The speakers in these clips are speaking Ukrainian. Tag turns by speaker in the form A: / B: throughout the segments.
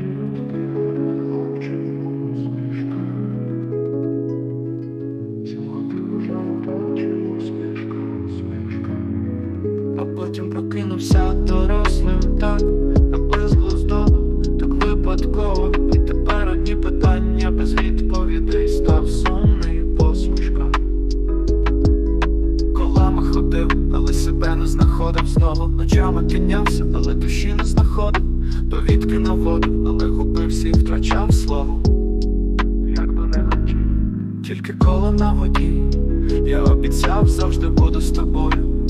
A: А Ночами піднявся, але душі не знаходив. Довідки на воду, але губився і втрачав слово. Як би не тільки коло на воді. Я обіцяв, завжди буду з тобою.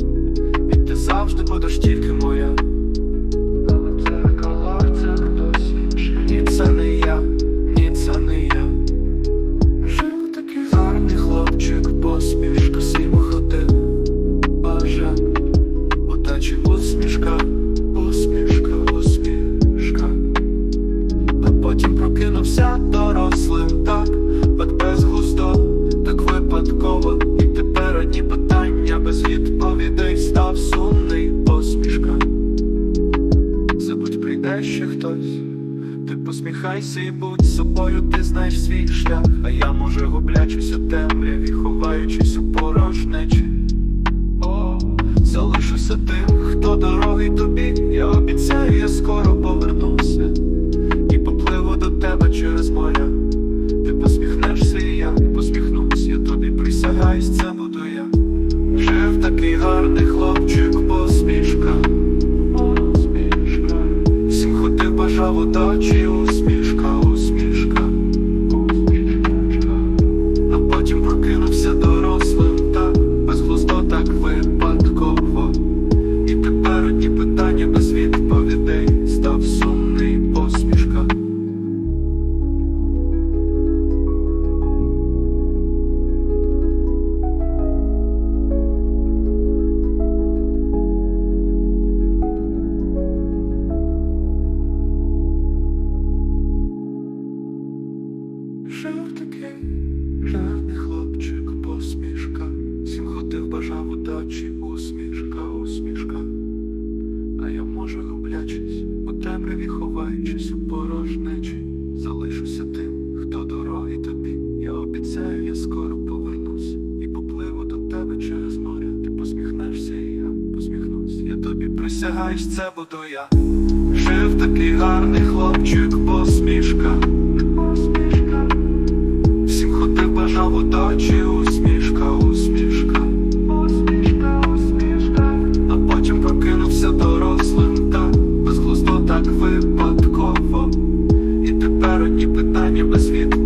A: І ти завжди будеш тільки моя. Прийде ще хтось. Ти посміхайся і будь собою, ти знаєш свій шлях, а я може гублячись у темряві, ховаючись у порожнечі. О, залишуся тим, удачі, усмішка, усмішка. А я можу гублячись, у темряві ховаючись у порожнечі. Залишуся тим, хто дорогий тобі. Я обіцяю, я скоро повернусь і попливу до тебе через море. Ти посміхнешся, і я посміхнусь. Я тобі присягаюсь, це буду я. Жив такий гарний хлопчик. Посмішка. народні питання без відповіді.